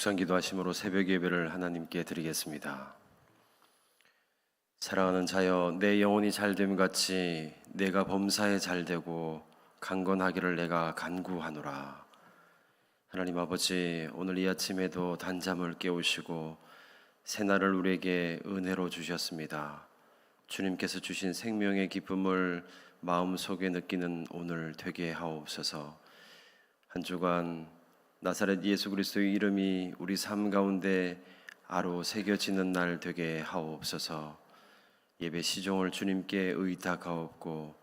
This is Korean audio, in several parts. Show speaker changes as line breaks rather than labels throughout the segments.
묵상 기도하심으로 새벽 예배를 하나님께 드리겠습니다. 사랑하는 자여 내 영혼이 잘됨 같이 내가 범사에 잘되고 강건하기를 내가 간구하노라. 하나님 아버지 오늘 이 아침에도 단잠을 깨우시고 새날을 우리에게 은혜로 주셨습니다. 주님께서 주신 생명의 기쁨을 마음속에 느끼는 오늘 되게 하옵소서. 한 주간 나사렛 예수 그리스도의 이름이 우리 삶 가운데 아로 새겨지는 날 되게 하옵소서. 예배 시종을 주님께 의탁하옵고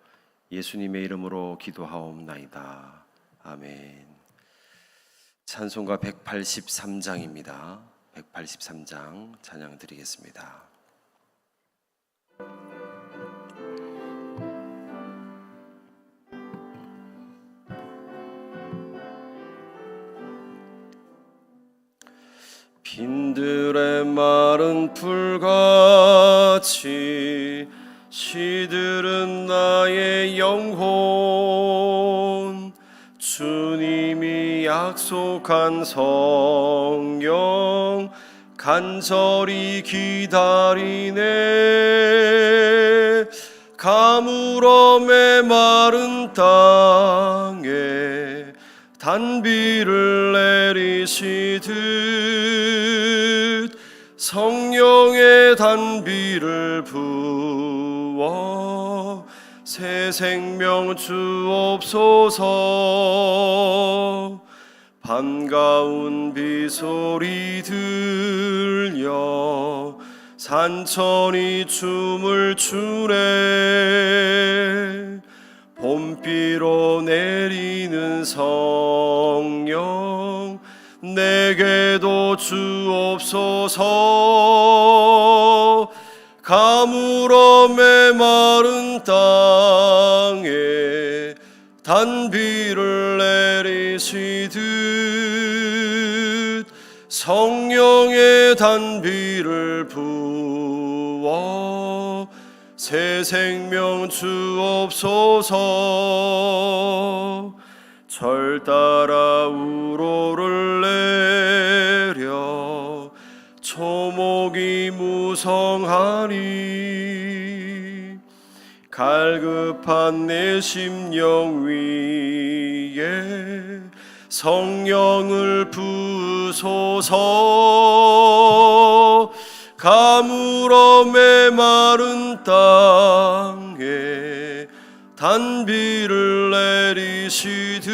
예수님의 이름으로 기도하옵나이다. 아멘. 찬송가 183장입니다. 183장 찬양 드리겠습니다. 빈들의 마른 풀같이 시들은 나의 영혼. 주님이 약속한 성령 간절히 기다리네. 가물어 메마른 땅에 단비를 내리시듯 성령의 단비를 부어 새 생명 주옵소서. 반가운 비소리 들려 산천이 춤을 추네. 봄비로 내리는 성령 내게도 주옵소서. 가물어 메마른 땅에 단비를 내리시듯 성령의 단비를 부어 새 생명 주옵소서. 절 따라 우로를 무성하니 갈급한 내 심령 위에 성령을 부소서 가물어 메마른 땅에 단비를 내리시듯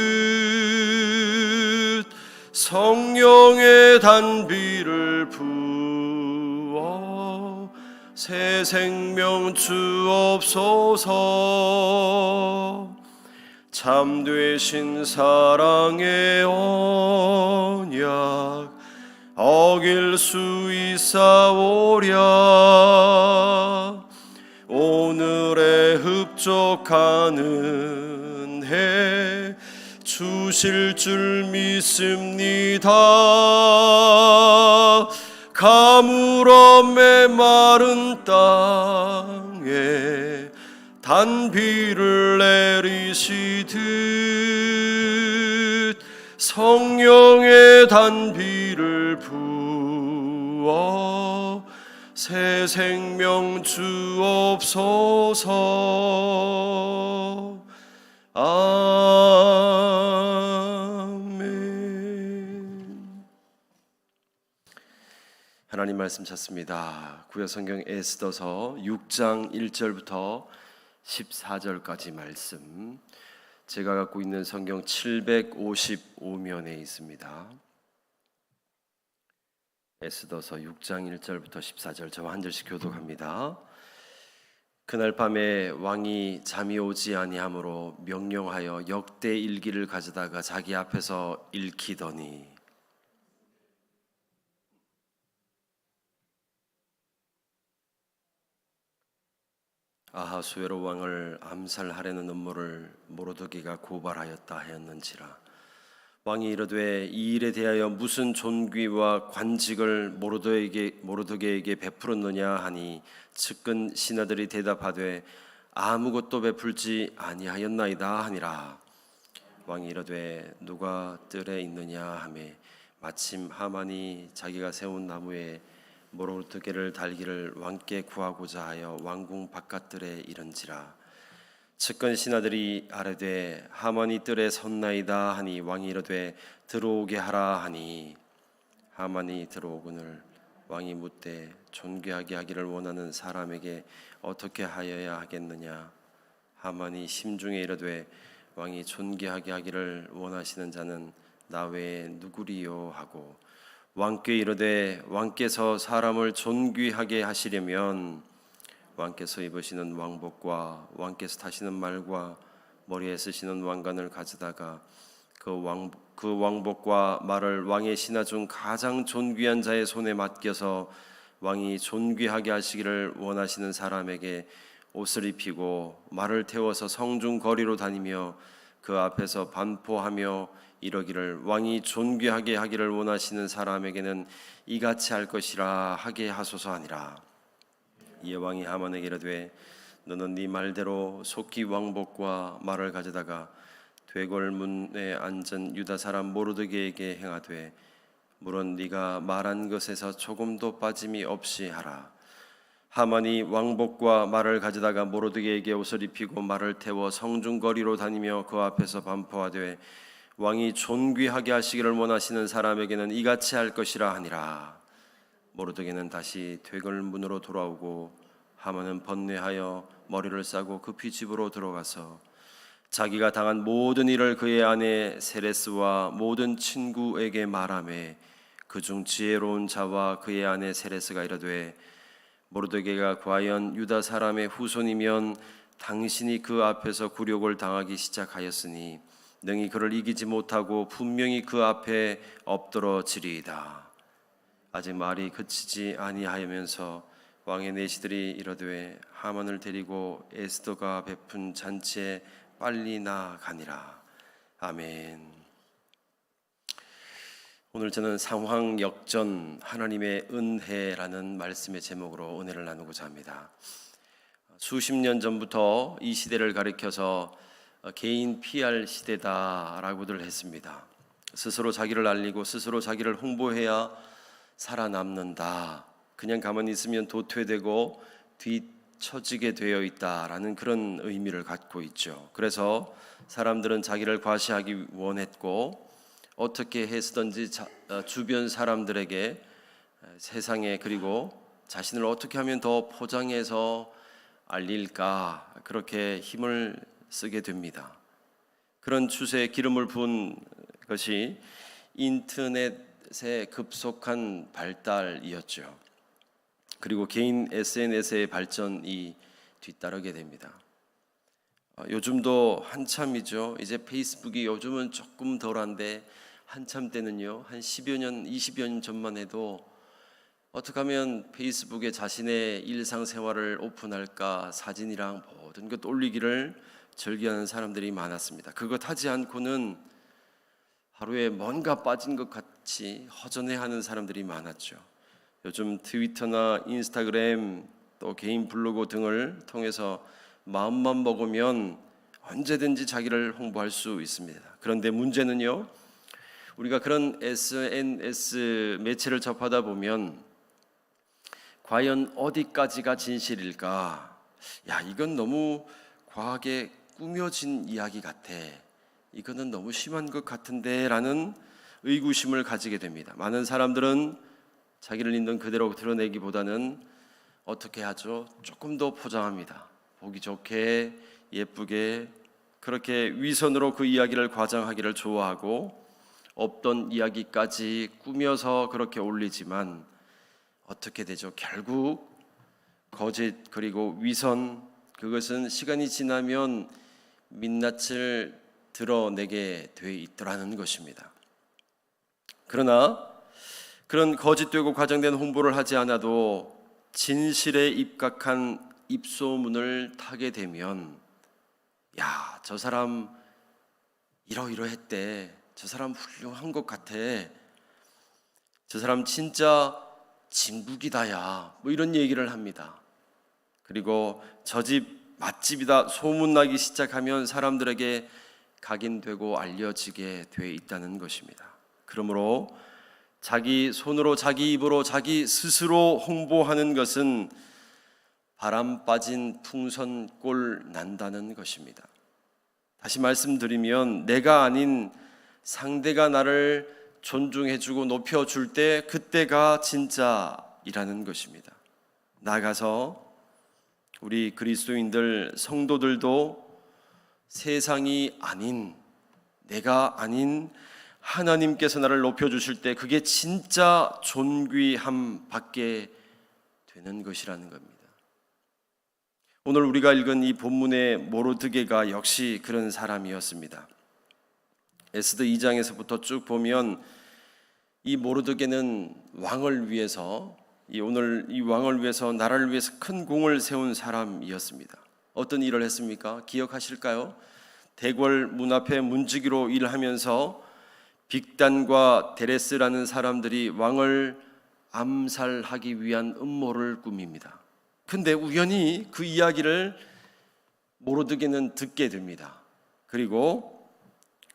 성령의 단비를 부어 새 생명 주옵소서. 참되신 사랑의 언약 어길 수 있사오랴. 오늘의 흡족하는 해 주실 줄 믿습니다 가물어 메마른 땅에 단비를 내리시듯 성령의 단비를 부어 새 생명 주옵소서. 아 하나님 말씀 찾습니다. 구약 성경 에스더서 6장 1절부터 14절까지 말씀. 제가 갖고 있는 성경 755면에 있습니다. 에스더서 6장 1절부터 14절 저와 한 절씩 교독합니다. 그날 밤에 왕이 잠이 오지 아니하므로 명령하여 역대 일기를 가져다가 자기 앞에서 읽히더니 아하수에로 왕을 암살하려는 음모를 모로드기가 고발하였다 하였는지라. 왕이 이르되 이 일에 대하여 무슨 존귀와 관직을 모로드에게 모로드게에게 베풀었느냐 하니 측근 신하들이 대답하되 아무것도 베풀지 아니하였나이다 하니라. 왕이 이르되 누가 뜰에 있느냐 하매 마침 하만이 자기가 세운 나무에 모로 두 개를 달기를 왕께 구하고자 하여 왕궁 바깥들에 이른지라. 측근 신하들이 아뢰되 하만이 뜰에 섰나이다 하니 왕이 이르되 들어오게 하라 하니. 하만이 들어오거늘 왕이 묻되 존귀하게 하기를 원하는 사람에게 어떻게 하여야 하겠느냐? 하만이 심중에 이르되 왕이 존귀하게 하기를 원하시는 자는 나 외에 누구리요? 하고 왕께 이르되 왕께서 사람을 존귀하게 하시려면 왕께서 입으시는 왕복과 왕께서 타시는 말과 머리에 쓰시는 왕관을 가져다가 그 왕 그 왕복과 말을 왕의 신하 중 가장 존귀한 자의 손에 맡겨서 왕이 존귀하게 하시기를 원하시는 사람에게 옷을 입히고 말을 태워서 성중 거리로 다니며 그 앞에서 반포하며 이러기를 왕이 존귀하게 하기를 원하시는 사람에게는 이같이 할 것이라 하게 하소서 하니라. 이에 왕이 하만에게 이르되 너는 네 말대로 속기 왕복과 말을 가져다가 되골문에 앉은 유다 사람 모르드게에게 행하되 물론 네가 말한 것에서 조금도 빠짐이 없이 하라. 하만이 왕복과 말을 가져다가 모르드게에게 옷을 입히고 말을 태워 성중 거리로 다니며 그 앞에서 반포하되 왕이 존귀하게 하시기를 원하시는 사람에게는 이같이 할 것이라 하니라. 모르드게는 다시 되골문으로 돌아오고 하만은 번뇌하여 머리를 싸고 급히 집으로 들어가서 자기가 당한 모든 일을 그의 아내 세레스와 모든 친구에게 말하매 그중 지혜로운 자와 그의 아내 세레스가 이르되 모르드게가 과연 유다 사람의 후손이면 당신이 그 앞에서 굴욕을 당하기 시작하였으니 능히 그를 이기지 못하고 분명히 그 앞에 엎드러지리이다. 아직 말이 그치지 아니하면서 왕의 내시들이 이르되 하만을 데리고 에스더가 베푼 잔치에 빨리 나가니라. 아멘. 오늘 저는 상황 역전 하나님의 은혜라는 말씀의 제목으로 은혜를 나누고자 합니다. 수십 년 전부터 이 시대를 가리켜서 개인 PR 시대다라고들 했습니다. 스스로 자기를 알리고 스스로 자기를 홍보해야 살아남는다. 그냥 가만히 있으면 도태되고 뒤처지게 되어 있다라는 그런 의미를 갖고 있죠. 그래서 사람들은 자기를 과시하기 원했고 어떻게 해서든지 자, 어, 주변 사람들에게 세상에 그리고 자신을 어떻게 하면 더 포장해서 알릴까 그렇게 힘을 쓰게 됩니다. 그런 추세에 기름을 부은 것이 인터넷의 급속한 발달이었죠. 그리고 개인 SNS의 발전이 뒤따르게 됩니다. 어, 요즘도 한참이죠. 이제 페이스북이 요즘은 조금 덜한데 한참 때는요. 한 10여 년, 20여 년 전만 해도 어떻게 하면 페이스북에 자신의 일상생활을 오픈할까 사진이랑 모든 것 올리기를 즐겨하는 사람들이 많았습니다. 그것 하지 않고는 하루에 뭔가 빠진 것 같이 허전해하는 사람들이 많았죠. 요즘 트위터나 인스타그램 또 개인 블로그 등을 통해서 마음만 먹으면 언제든지 자기를 홍보할 수 있습니다. 그런데 문제는요. 우리가 그런 SNS 매체를 접하다 보면 과연 어디까지가 진실일까? 야, 이건 너무 과하게 꾸며진 이야기 같아. 이거는 너무 심한 것 같은데 라는 의구심을 가지게 됩니다. 많은 사람들은 자기를 있는 그대로 드러내기보다는 어떻게 하죠? 조금 더 포장합니다. 보기 좋게 예쁘게 그렇게 위선으로 그 이야기를 과장하기를 좋아하고 없던 이야기까지 꾸며서 그렇게 올리지만 어떻게 되죠? 결국 거짓 그리고 위선 그것은 시간이 지나면 민낯을 드러내게 돼 있더라는 것입니다. 그러나 그런 거짓되고 과장된 홍보를 하지 않아도 진실에 입각한 입소문을 타게 되면 야, 저 사람 이러이러했대. 저 사람 훌륭한 것 같아. 저 사람 진짜 진국이다야. 뭐 이런 얘기를 합니다. 그리고 저 집 맛집이다 소문나기 시작하면 사람들에게 각인되고 알려지게 돼 있다는 것입니다. 그러므로 자기 손으로 자기 입으로 자기 스스로 홍보하는 것은 바람 빠진 풍선꼴 난다는 것입니다. 다시 말씀드리면 내가 아닌 상대가 나를 존중해주고 높여줄 때 그때가 진짜이라는 것입니다. 나가서 우리 그리스도인들 성도들도 세상이 아닌 내가 아닌 하나님께서 나를 높여 주실 때 그게 진짜 존귀함 받게 되는 것이라는 겁니다. 오늘 우리가 읽은 이 본문의 모로드게가 역시 그런 사람이었습니다. 에스더 2장에서부터 쭉 보면 이 모르드게는 왕을 위해서 이 오늘 이 왕을 위해서 나라를 위해서 큰 공을 세운 사람이었습니다. 어떤 일을 했습니까? 기억하실까요? 대궐 문 앞에 문지기로 일하면서 빅단과 데레스라는 사람들이 왕을 암살하기 위한 음모를 꾸밉니다. 근데 우연히 그 이야기를 모로드게는 듣게 됩니다. 그리고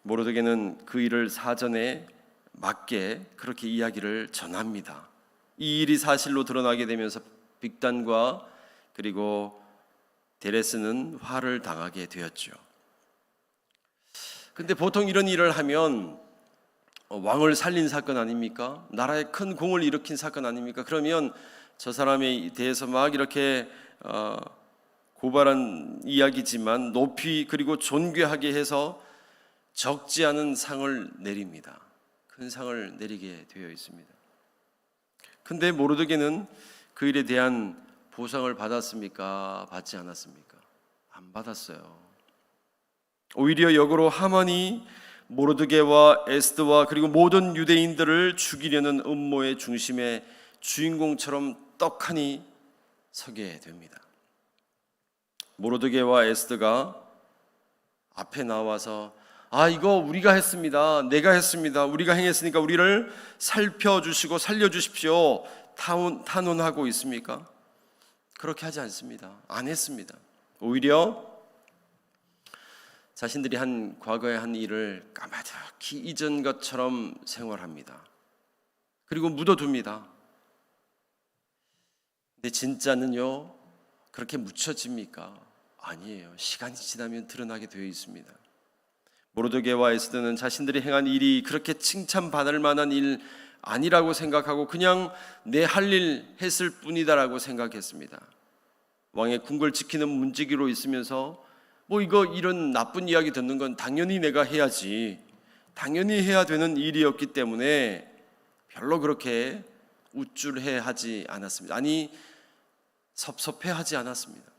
모로드게는 그 일을 사전에 맞게 그렇게 이야기를 전합니다. 이 일이 사실로 드러나게 되면서 빅단과 그리고 데레스는 화를 당하게 되었죠. 근데 보통 이런 일을 하면 왕을 살린 사건 아닙니까? 나라에 큰 공을 일으킨 사건 아닙니까? 그러면 저 사람에 대해서 막 이렇게 어, 고발한 이야기지만 높이 그리고 존귀하게 해서 적지 않은 상을 내립니다. 큰 상을 내리게 되어 있습니다. 근데 모르드게는 그 일에 대한 보상을 받았습니까? 받지 않았습니까? 안 받았어요. 오히려 역으로 하만이 모르드게와 에스드와 그리고 모든 유대인들을 죽이려는 음모의 중심에 주인공처럼 떡하니 서게 됩니다. 모르드게와 에스드가 앞에 나와서 아 이거 우리가 했습니다. 내가 했습니다. 우리가 행했으니까 우리를 살펴주시고 살려주십시오. 타운, 탄원하고 있습니까? 그렇게 하지 않습니다. 안 했습니다. 오히려 자신들이 한 과거의 한 일을 까마득히 잊은 것처럼 생활합니다. 그리고 묻어둡니다. 근데 진짜는요 그렇게 묻혀집니까? 아니에요. 시간이 지나면 드러나게 되어 있습니다. 모르드게와 에스드는 자신들이 행한 일이 그렇게 칭찬받을 만한 일 아니라고 생각하고 그냥 내 할 일 했을 뿐이다라고 생각했습니다. 왕의 궁궐 지키는 문지기로 있으면서 뭐 이거 이런 나쁜 이야기 듣는 건 당연히 내가 해야지. 당연히 해야 되는 일이었기 때문에 별로 그렇게 우쭐해 하지 않았습니다. 아니 섭섭해 하지 않았습니다.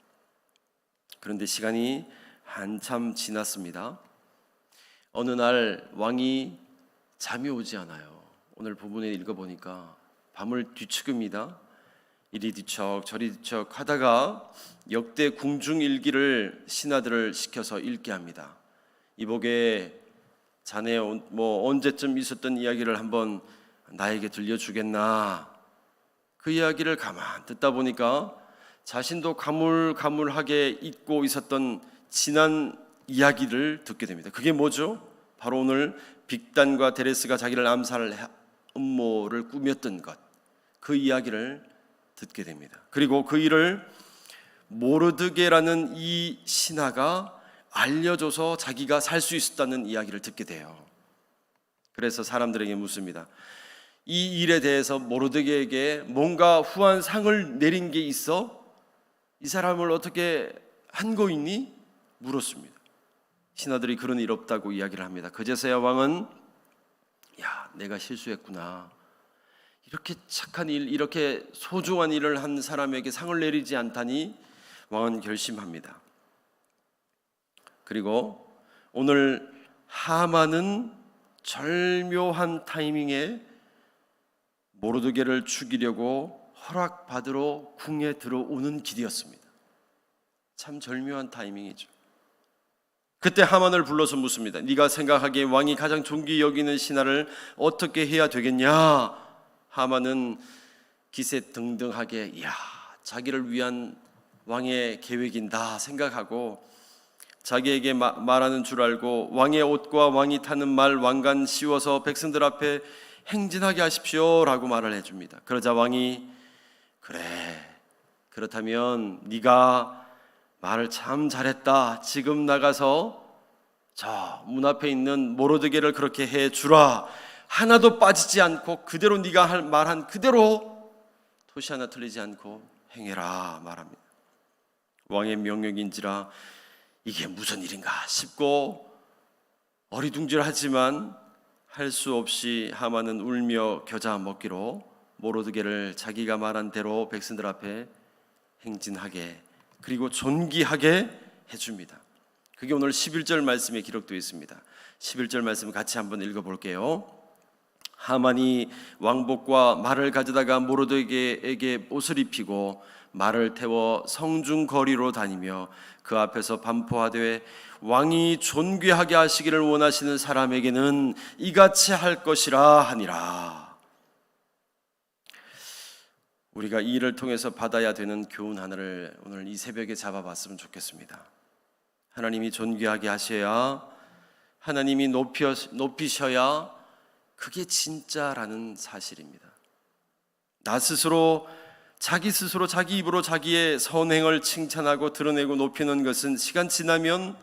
그런데 시간이 한참 지났습니다. 어느 날 왕이 잠이 오지 않아요. 오늘 부분에 읽어보니까 밤을 뒤척입니다. 이리 뒤척 저리 뒤척 하다가 역대 궁중 일기를 신하들을 시켜서 읽게 합니다. 이복에 자네 뭐 언제쯤 있었던 이야기를 한번 나에게 들려주겠나? 그 이야기를 가만 듣다 보니까 자신도 가물가물하게 잊고 있었던 지난 이야기를 듣게 됩니다. 그게 뭐죠? 바로 오늘 빅단과 데레스가 자기를 암살 음모를 꾸몄던 것. 그 이야기를 듣게 됩니다. 그리고 그 일을 모르드게라는 이 신하가 알려줘서 자기가 살 수 있었다는 이야기를 듣게 돼요. 그래서 사람들에게 묻습니다. 이 일에 대해서 모르드게에게 뭔가 후한 상을 내린 게 있어? 이 사람을 어떻게 한 거 있니? 물었습니다. 신하들이 그런 일 없다고 이야기를 합니다. 그제서야 왕은 야, 내가 실수했구나. 이렇게 착한 일, 이렇게 소중한 일을 한 사람에게 상을 내리지 않다니 왕은 결심합니다. 그리고 오늘 하만은 절묘한 타이밍에 모르드게를 죽이려고 허락받으러 궁에 들어오는 길이었습니다. 참 절묘한 타이밍이죠. 그때 하만을 불러서 묻습니다. 네가 생각하기에 왕이 가장 존귀 여기는 신하를 어떻게 해야 되겠냐? 하만은 기세 등등하게 야 자기를 위한 왕의 계획인다 생각하고 자기에게 마, 말하는 줄 알고 왕의 옷과 왕이 타는 말 왕관 씌워서 백성들 앞에 행진하게 하십시오라고 말을 해줍니다. 그러자 왕이 그래 그렇다면 네가 말을 참 잘했다. 지금 나가서 저문 앞에 있는 모로드게를 그렇게 해 주라. 하나도 빠지지 않고 그대로 네가 할 말한 그대로 토시 하나 틀리지 않고 행해라 말합니다. 왕의 명령인지라 이게 무슨 일인가 싶고 어리둥절하지만 할 수 없이 하만은 울며 겨자 먹기로 모로드게를 자기가 말한 대로 백성들 앞에 행진하게 그리고 존귀하게 해줍니다. 그게 오늘 11절 말씀에 기록되어 있습니다. 11절 말씀 같이 한번 읽어볼게요. 하만이 왕복과 말을 가져다가 모로드게에게 옷을 입히고 말을 태워 성중 거리로 다니며 그 앞에서 반포하되 왕이 존귀하게 하시기를 원하시는 사람에게는 이같이 할 것이라 하니라. 우리가 이 일을 통해서 받아야 되는 교훈 하나를 오늘 이 새벽에 잡아봤으면 좋겠습니다. 하나님이 존귀하게 하셔야 하나님이 높여, 높이셔야 그게 진짜라는 사실입니다. 나 스스로 자기 스스로 자기 입으로 자기의 선행을 칭찬하고 드러내고 높이는 것은 시간 지나면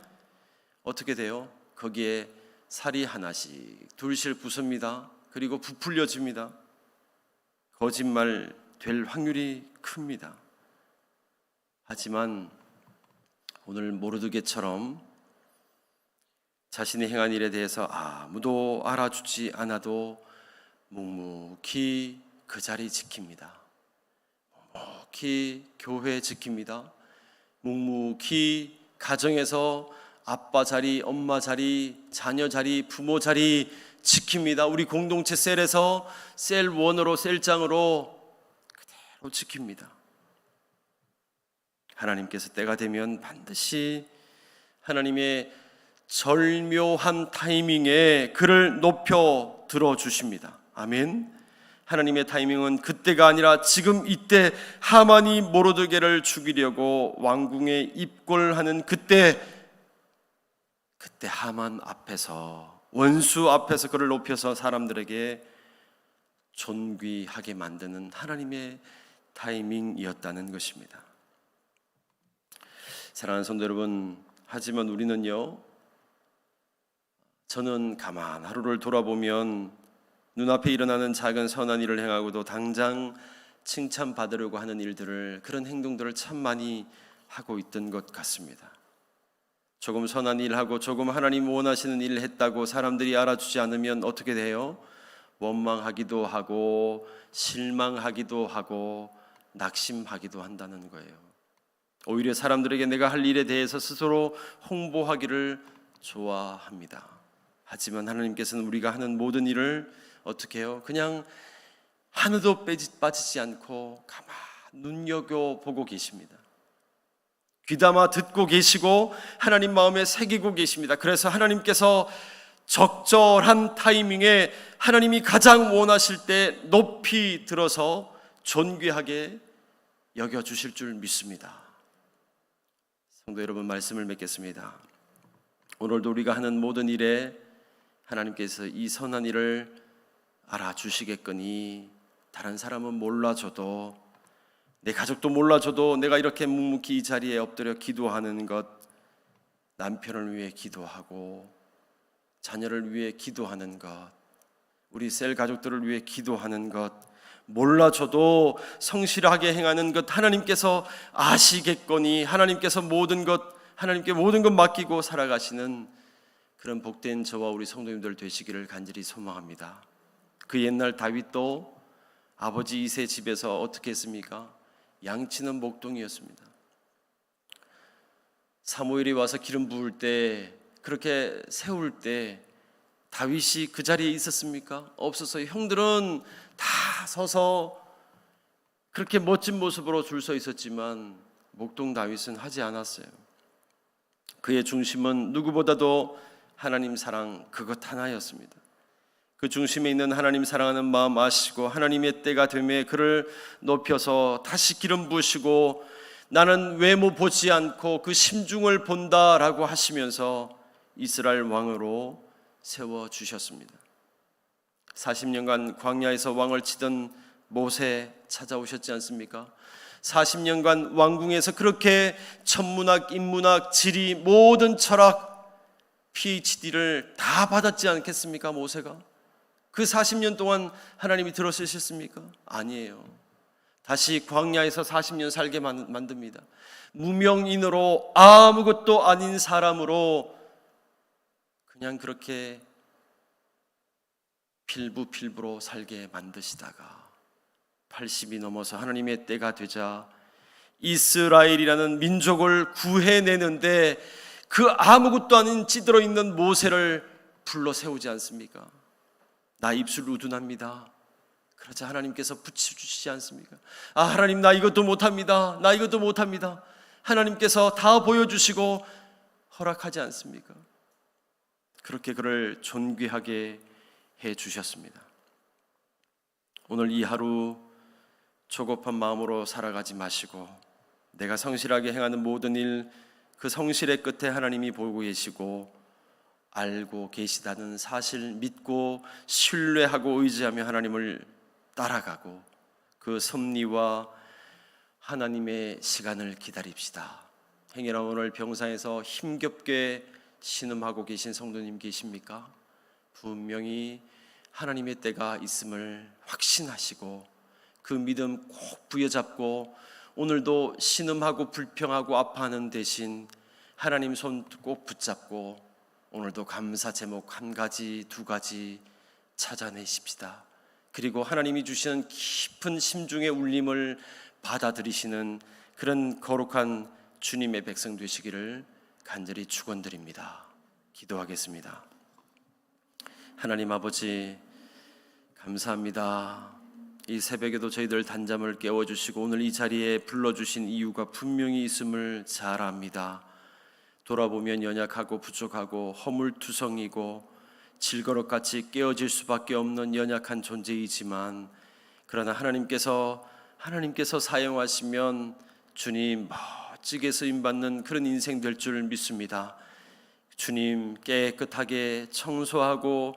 어떻게 돼요? 거기에 살이 하나씩 둘씩 붙습니다. 그리고 부풀려집니다. 거짓말 될 확률이 큽니다. 하지만 오늘 모르드게처럼 자신이 행한 일에 대해서 아무도 알아주지 않아도 묵묵히 그 자리 지킵니다. 묵묵히 교회 지킵니다. 묵묵히 가정에서 아빠 자리, 엄마 자리, 자녀 자리, 부모 자리 지킵니다. 우리 공동체 셀에서 셀 원으로 셀장으로 그대로 지킵니다. 하나님께서 때가 되면 반드시 하나님의 절묘한 타이밍에 그를 높여 들어 주십니다. 아멘. 하나님의 타이밍은 그때가 아니라 지금 이때 하만이 모로드게를 죽이려고 왕궁에 입골하는 그때 그때 하만 앞에서 원수 앞에서 그를 높여서 사람들에게 존귀하게 만드는 하나님의 타이밍이었다는 것입니다. 사랑하는 성도 여러분, 하지만 우리는요, 저는 가만 하루를 돌아보면 눈앞에 일어나는 작은 선한 일을 행하고도 당장 칭찬받으려고 하는 일들을 그런 행동들을 참 많이 하고 있던 것 같습니다. 조금 선한 일하고 조금 하나님 원하시는 일을 했다고 사람들이 알아주지 않으면 어떻게 돼요? 원망하기도 하고 실망하기도 하고 낙심하기도 한다는 거예요. 오히려 사람들에게 내가 할 일에 대해서 스스로 홍보하기를 좋아합니다. 하지만 하나님께서는 우리가 하는 모든 일을 어떻게 해요? 그냥 하나도 빼지, 빠지지 않고 가만 눈여겨 보고 계십니다. 귀담아 듣고 계시고 하나님 마음에 새기고 계십니다. 그래서 하나님께서 적절한 타이밍에 하나님이 가장 원하실 때 높이 들어서 존귀하게 여겨 주실 줄 믿습니다. 성도 여러분 말씀을 맺겠습니다. 오늘도 우리가 하는 모든 일에 하나님께서 이 선한 일을 알아주시겠거니 다른 사람은 몰라줘도 내 가족도 몰라줘도 내가 이렇게 묵묵히 이 자리에 엎드려 기도하는 것 남편을 위해 기도하고 자녀를 위해 기도하는 것 우리 셀 가족들을 위해 기도하는 것 몰라줘도 성실하게 행하는 것 하나님께서 아시겠거니 하나님께서 모든 것 하나님께 모든 것 맡기고 살아가시는 그런 복된 저와 우리 성도님들 되시기를 간절히 소망합니다. 그 옛날 다윗도 아버지 이세 집에서 어떻게 했습니까? 양치는 목동이었습니다. 사무엘이 와서 기름 부을 때 그렇게 세울 때 다윗이 그 자리에 있었습니까? 없어서 형들은 다 서서 그렇게 멋진 모습으로 줄 서 있었지만 목동 다윗은 하지 않았어요. 그의 중심은 누구보다도 하나님 사랑 그것 하나였습니다. 그 중심에 있는 하나님 사랑하는 마음 아시고 하나님의 때가 되매 그를 높여서 다시 기름 부으시고 나는 외모 보지 않고 그 심중을 본다라고 하시면서 이스라엘 왕으로 세워 주셨습니다. 40년간 광야에서 왕을 치던 모세 찾아오셨지 않습니까? 40년간 왕궁에서 그렇게 천문학, 인문학, 지리, 모든 철학, PhD를 다 받았지 않겠습니까? 모세가. 그 40년 동안 하나님이 들어쓰셨습니까? 아니에요. 다시 광야에서 40년 살게 만- 만듭니다. 무명인으로 아무것도 아닌 사람으로 그냥 그렇게 필부필부로 살게 만드시다가 80이 넘어서 하나님의 때가 되자 이스라엘이라는 민족을 구해내는데 그 아무것도 아닌 찌들어 있는 모세를 불러 세우지 않습니까? 나 입술 우둔합니다. 그러자 하나님께서 붙여주시지 않습니까? 아, 하나님, 나 이것도 못합니다. 나 이것도 못합니다. 하나님께서 다 보여주시고 허락하지 않습니까? 그렇게 그를 존귀하게 해 주셨습니다. 오늘 이 하루 조급한 마음으로 살아가지 마시고 내가 성실하게 행하는 모든 일 그 성실의 끝에 하나님이 보고 계시고 알고 계시다는 사실 믿고 신뢰하고 의지하며 하나님을 따라가고 그 섭리와 하나님의 시간을 기다립시다. 행여나 오늘 병상에서 힘겹게 신음하고 계신 성도님 계십니까? 분명히 하나님의 때가 있음을 확신하시고 그 믿음 꼭 부여잡고 오늘도 신음하고 불평하고 아파하는 대신 하나님 손 꼭 붙잡고 오늘도 감사 제목 한 가지 두 가지 찾아내십시다. 그리고 하나님이 주시는 깊은 심중의 울림을 받아들이시는 그런 거룩한 주님의 백성 되시기를 간절히 축원드립니다. 기도하겠습니다. 하나님 아버지 감사합니다. 이 새벽에도 저희들 단잠을 깨워 주시고 오늘 이 자리에 불러 주신 이유가 분명히 있음을 잘 압니다. 돌아보면 연약하고 부족하고 허물투성이고 질거릇같이 깨어질 수밖에 없는 연약한 존재이지만 그러나 하나님께서 하나님께서 사용하시면 주님 멋지게 쓰임 받는 그런 인생 될 줄 믿습니다. 주님 깨끗하게 청소하고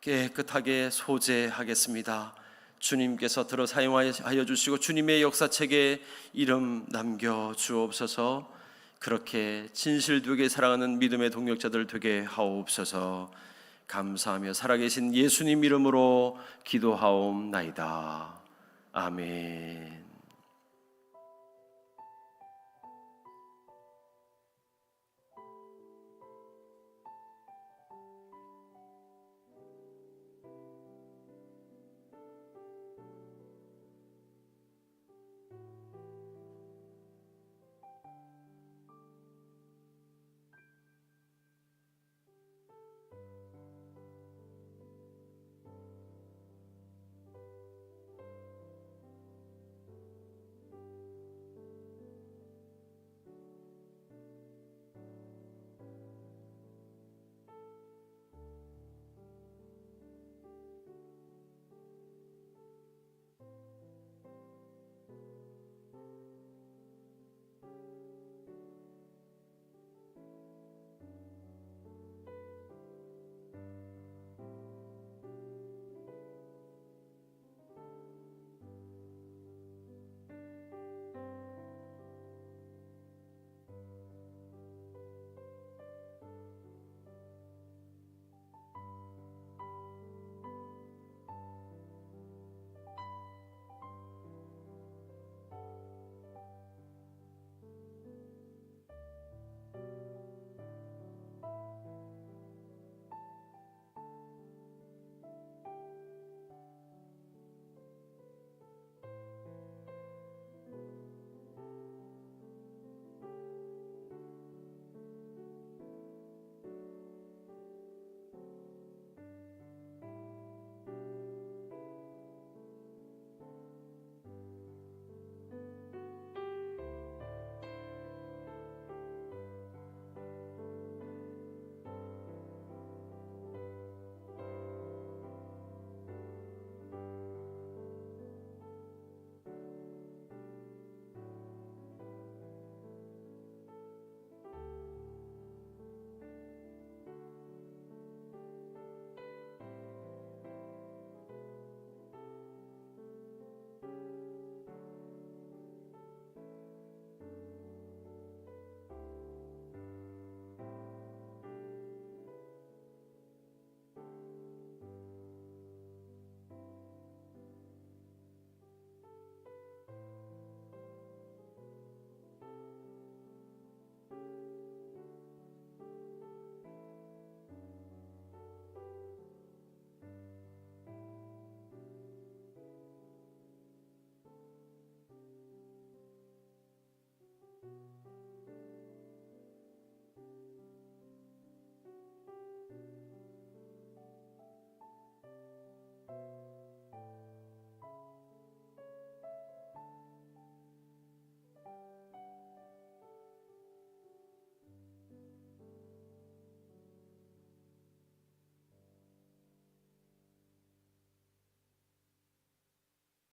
깨끗하게 소재하겠습니다. 주님께서 들어 사용하여 주시고 주님의 역사책에 이름 남겨 주옵소서. 그렇게 진실되게 사랑하는 믿음의 동역자들 되게 하옵소서. 감사하며 살아계신 예수님 이름으로 기도하옵나이다. 아멘.